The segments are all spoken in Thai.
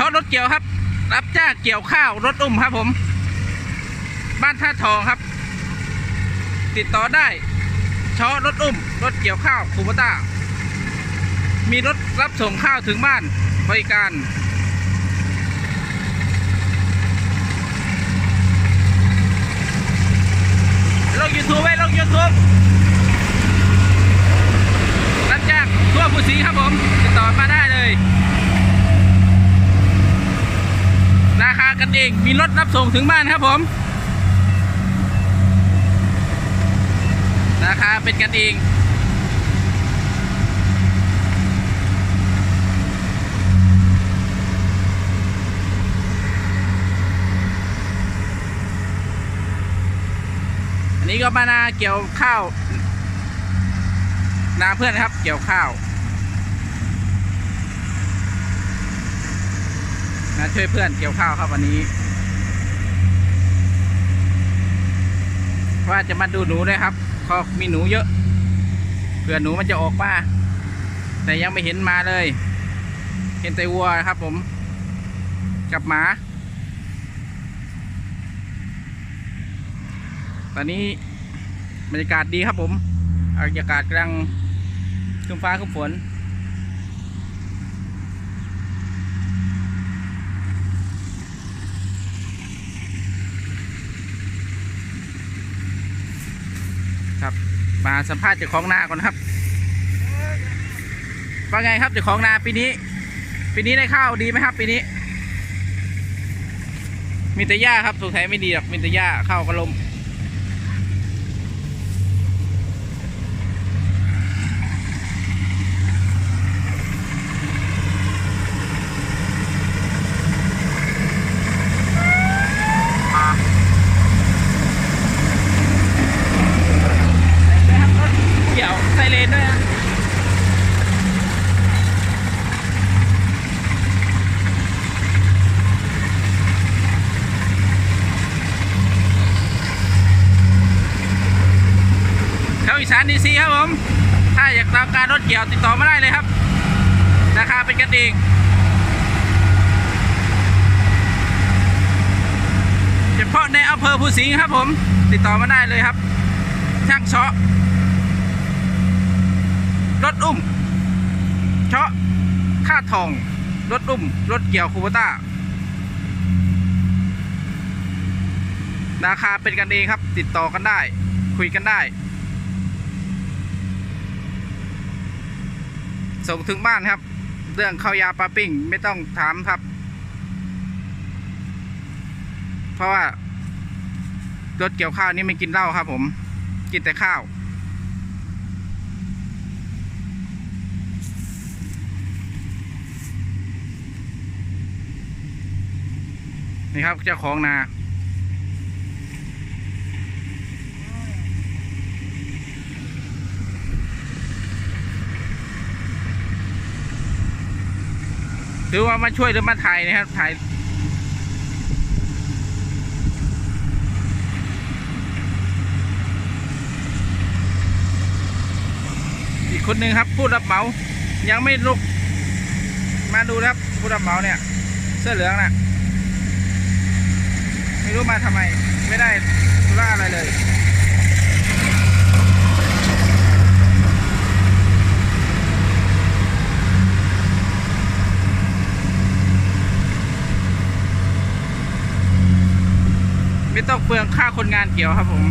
ช็อรถเกี่ยวครับ รับจ้างเกี่ยวข้าวรถอุ้มครับผม บ้านท่าทองครับ ติดต่อได้ช็อรถอุ้ม รถเกี่ยวข้าวคูปต้ามีรถรับส่งข้าวถึงบ้านบริการลงยูทูบไว้ลงยูทูบรับจ้างทั่วผู้สีครับผม ติดต่อมาได้เลย รากันเอง มีรถรับส่งถึงบ้านครับผม ราคาเป็นกันเองอันนี้ก็มานาเกี่ยวข้าว นาเพื่อนนะครับ เกี่ยวข้าว นะช่วยเพื่อนเกี่ยวข้าวครับวันนี้ ว่าจะมาดูหนูด้วยครับคอกมีหนูเยอะเผื่อหนูมันจะออกมาแต่ยังไม่เห็นมาเลย เห็นแต่วัวครับผม กับหมา ตอนนี้บรรยากาศดีครับผมบรรยากาศกำลังครึ้มฟ้าคึ้มฝน ครับ มาสัมภาษณ์เจ้าของนาก่อนครับว่าไงครับเจ้าของนาปีนี้ ปีนี้ได้ข้าวดีไหมครับ ปีนี้ มีแต่หญ้าครับสงสัยไม่ดีหรอกมีแต่หญ้าข้าวกระลม นะครับรถเกี่ยวไซเรนด้วยนะเข้าอีสานดีซีครับผม ถ้าอยากตามการรถเกี่ยวติดต่อมาได้เลยครับ ราคาเป็นกันเองเฉพาะในอำเภอภูสิงห์ครับผม ติดต่อมาได้เลยครับ ช่างเชาะ รถอุ้ม เชาะค่าทอง รถอุ้ม รถเกี่ยวคูบต้า ราคาเป็นกันเองครับ ติดต่อกันได้ คุยกันได้ ส่งถึงบ้านครับ เรื่องข้าวยาปลาปิ้งไม่ต้องถามครับ เพราะว่ารถเกี่ยวข้าวนี่ไม่กินเหล้าครับ ผม กินแต่ข้าว นี่ครับเจ้าของนา หรือว่ามาช่วยหรือมาถ่ายนะครับถ่ายอีกคนหนึ่งครับผู้รับเหมา ยังไม่ลุก มาดูครับผู้รับเหมาเนี่ย เสื้อเหลืองน่ะ ไม่รู้มาทำไม ไม่ได้ธุระอะไรเลย ไม่ต้องเปลืองค่าคนงานเกี่ยวครับ ผม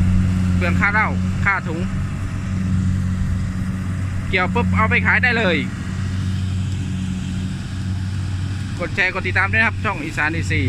เปลืองค่าเหล้าค่าถุง เกี่ยวปุ๊บเอาไปขายได้เลย กดแชร์กดติดตามด้วยครับ ช่องอีสานอีซี